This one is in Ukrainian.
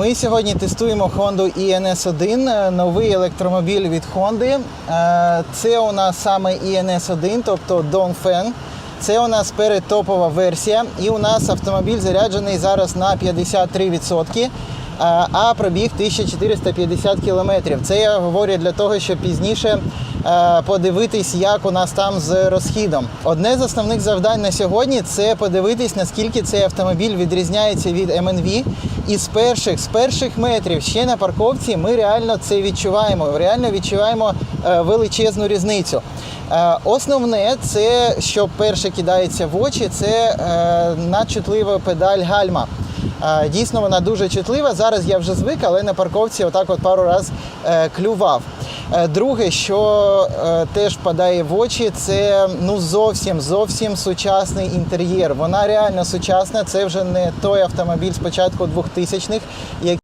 Ми сьогодні тестуємо Honda INS1, новий електромобіль від Honda. Е, Це у нас саме INS1, тобто Dongfeng. Це у нас передтопова версія, і у нас автомобіль заряджений зараз на 53%, е, а пробіг 1450 кілометрів. Це я говорю для того, щоб пізніше е, подивитись, як у нас там з розхідом. Одне з основних завдань на сьогодні це подивитись, наскільки цей автомобіль відрізняється від MNV. І з перших, з перших метрів ще на парковці ми реально це відчуваємо. Реально відчуваємо е, величезну різницю. Е, Основне, це що перше кидається в очі, це е, надчутлива педаль гальма. Дійсно, вона дуже чутлива. Зараз я вже звик, але на парковці отак от пару раз е, клював. Е, Друге, що е, теж падає в очі, це ну зовсім зовсім сучасний інтер'єр. Вона реально сучасна. Це вже не той автомобіль з початку 2000-х, який